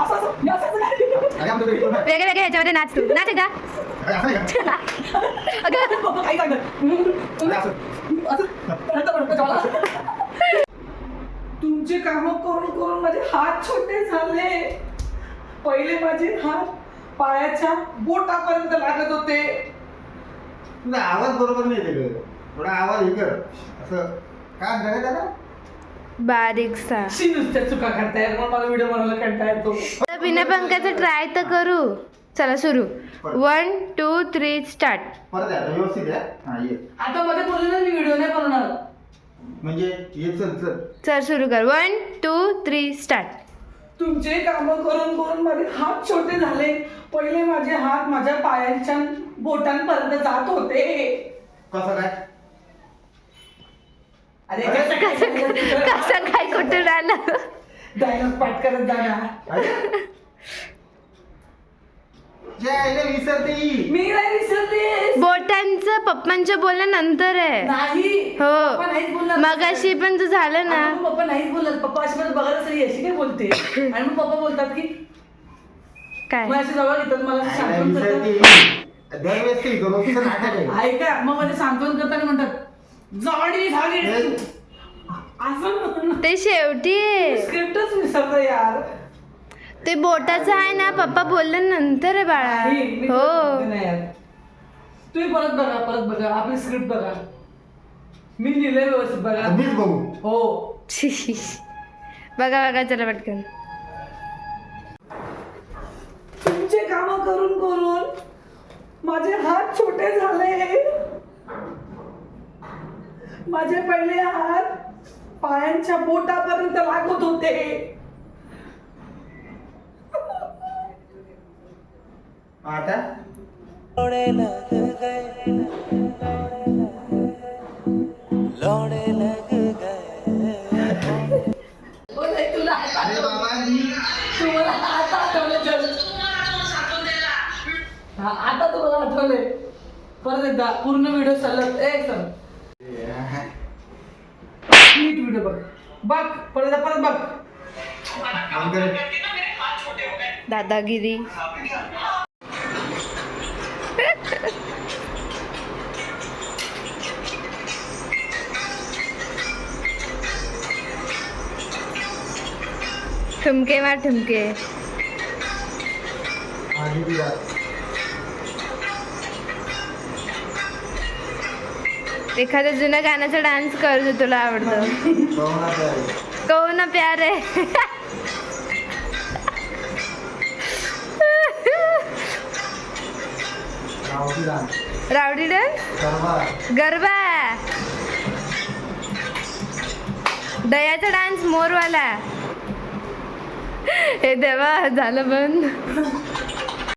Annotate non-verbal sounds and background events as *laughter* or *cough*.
असं असं वेगळे वेगळे ह्याच्यामध्ये नाच तू नाच एकदा तुमचे काम करून करून माझे हात छोटे झाले. पहिले माझे हात पायाच्या बोटापर्यंत लागत होते. तुझा आवाज बरोबर नाही येते ग थोडा आवाज हे कर. असं. काय म्हणता त्याला बारीकसा. शी नुसत्या चुका करताय. म्हणून मला व्हिडिओ बनवायला कंटाळा येतो? आता बिना पंखाचं ट्राय तर करू. चला सुरू. वन टू थ्री स्टार्ट परत आहे आता व्यवस्थित आहे. हा ये. आता मध्ये बोलले ना मी व्हिडिओ नाही बनवणार. म्हणजे ये चल चल. चल सुरू कर. वन टू थ्री स्टार्ट तुमचे काम करून करून माझे हात छोटे झाले. पहिले माझे हात माझ्या पायांच्या बोटांपर्यंत जात होते. कसं काय? अरे कसं काय? कसं काय? कुठून आलं? डायलॉग पाठ करत जाणार अरे? जे आईला विसरते ही. मी नाही विसरले बोटांचं पप्पांच्या आहे. नाही. हो. पप्पा नाहीच बोलणार. मगाशी पण तू झालं ना. पप्पा नाहीच बोलत पप्पा अशी मला बघायला सरी अशी काय बोलते? आणि मग पप्पा बोलतात की काय? मग असे जवळ घेतात मला विसरते दरवेळेस ते रोजचं नाटक आहे ऐका मग मध्ये सांत्वन करताना म्हणतात जाडी झाली. असं ते शेवटी. आहे. स्क्रिप्टच विसरतो यार. ते बोटाचं आहे ना पप्पा बोलल्यानंतर आहे नाही, मी बाळा हो. यार. तुम्ही परत बघा परत बघा आपली स्क्रिप्ट बघा. मी लिहिलंय व्यवस्थित बघा. मीच बघू. हो. *laughs* बघा बघा चला पटकन. तुमचे काम करून करून माझे हात छोटे झाले. माझे पहिले हात पायांच्या बोटापर्यंत लागत होते. आता? लौड़े लग गए लौड़े लग गए तुला अरे. बाबा मी तुम्हाला हात आठवले जर हा आता आठवले परत एकदा पूर्ण व्हिडिओ सलग एक सर नीट व्हिडिओ बघ. बघ परत एकदा परत बघ. दादागिरी. ठुमके मार ठुमके. एखाद्या जुन्या गाण्याचा डान्स कर जो तुला आवडतं. पाहुणा कहो ना प्यार आहे रावडी डान्स? गरबा. दयाचा डान्स मोरवाला. हे देवा झालं बंद.